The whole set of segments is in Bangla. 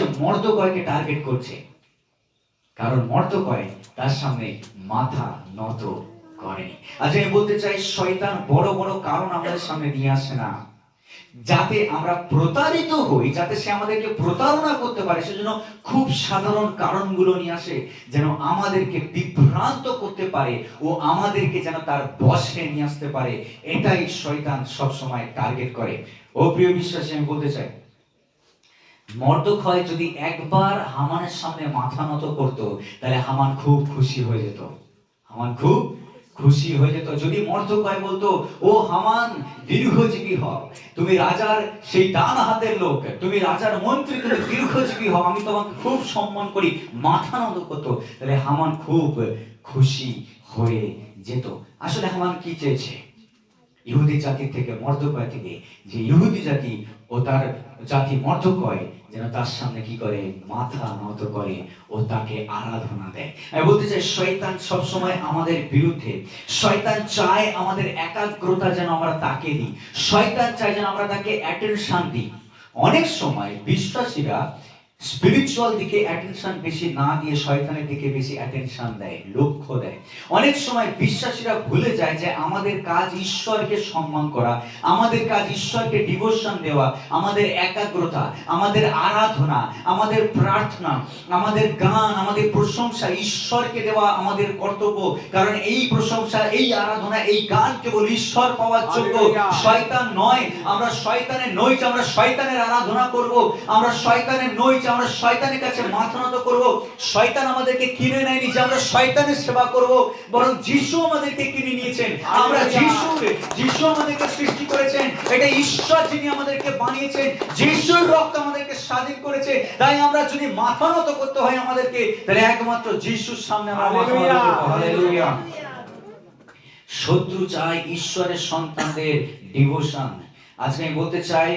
মর্দকয়কে টার্গেট করছে। কারণ মর্দকয় তার সামনে মাথা নত করেনি। আজ আমি বলতে চাই, শয়তান বড় বড় কারণ আমাদের সামনে নিয়ে আসে না। যাতে আমরা প্রতারিত হই, যাতে সে আমাদেরকে প্রতারণা করতে পারে, সেজন্য খুব সাধারণ কারণগুলো নিয়ে আসে, যেন আমাদেরকে বিভ্রান্ত করতে পারে ও আমাদেরকে যেন তার বশে নিয়ে আসতে পারে। এটাই শয়তান সবসময় টার্গেট করে। ও প্রিয় বিশ্বাসী, আমি বলতে চাই মর্দক্ষয় যদি একবার হামানের সামনে মাথা নত করত, তাহলে হামান খুব খুশি হয়ে যেত। হামান খুব খুশি হয়ে যেত। যদি মর্দক্ষয় বলতো, ও হামান, দীর্ঘজীবী হও। তুমি রাজার সেই ডান হাতের লোক। তুমি রাজার মন্ত্রী, তুমি দীর্ঘজীবী হও। আমি তোমাকে খুব সম্মান করি। মাথা নত করতো। তাহলে হামান খুব খুশি হয়ে যেত। আসলে হামান কি চেয়েছে? ইহুদি জাতি থেকে মর্দকয় থেকে যে ইহুদি জাতি ও তার জাতি মর্দকয় যেন তার সামনে কি করে? মাথা নত করে ও তাকে আরাধনা দেয়। আমি বলতে চাই, শয়তান সবসময় আমাদের বিরুদ্ধে। শয়তান চায় আমাদের একাগ্রতা যেন আমরা তাকে দিই। শয়তান চায় যেন আমরা তাকে অ্যাটেনশন দিই। অনেক সময় বিশ্বাসীরা স্পিরিচুয়াল দিকে অ্যাটেনশন বেশি না দিয়ে শয়তানের দিকে বেশি অ্যাটেনশন দেয় লক্ষ্য দেয়। অনেক সময় বিশ্বাসীরা ভুলে যায় যে আমাদের কাজ ঈশ্বরকে সম্মান করা আমাদের কাজ ঈশ্বরকে ডিভোশন দেওয়া আমাদের একাগ্রতা আমাদের আরাধনা আমাদের প্রার্থনা আমাদের গান আমাদের প্রশংসা ঈশ্বরকে দেওয়া আমাদের কর্তব্য। কারণ এই প্রশংসা এই আরাধনা এই গান কেবল ঈশ্বর পাওয়ার যোগ্য। শয়তান নয় আমরা শয়তানের নই যে আমরা শয়তানের আরাধনা করব আমরা শয়তানের নই যে আমরা শয়তানের কাছে মাথা নত করব। শয়তান আমাদেরকে কিনে নেয়নি যে আমরা শয়তানের সেবা করব বরং যিশু আমাদেরকে কিনে নিয়েছেন। আমরা যিশু যিশু আমাদেরকে সৃষ্টি করেছেন। এটা ঈশ্বর যিনি আমাদেরকে বানিয়েছেন যিশুর রক্ত আমাদেরকে স্বাধীন করেছে। তাই আমরা যদি মাথা নত করতে হয় আমাদেরকে তাহলে একমাত্র যিশুর সামনে আমরা মাথা নত করব। শত্রু চায় ঈশ্বরের সন্তানদের ডিভোশন আজকে আমি বলতে চাই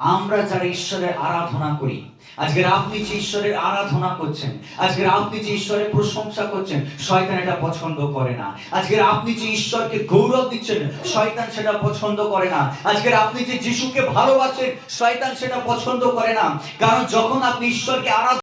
আমরা যারা ঈশ্বরের আরাধনা করি আজকের আপনি যে ঈশ্বরের আরাধনা করছেন আজকের আপনি যে ঈশ্বরের প্রশংসা করছেন, শয়তান এটা পছন্দ করে না। আজকের আপনি যে ঈশ্বরকে গৌরব দিচ্ছেন, শয়তান সেটা পছন্দ করে না। আজকের আপনি যে যিশুকে ভালোবাসেন, শয়তান সেটা পছন্দ করে না। কারণ যখন আপনি ঈশ্বরকে আরাধনা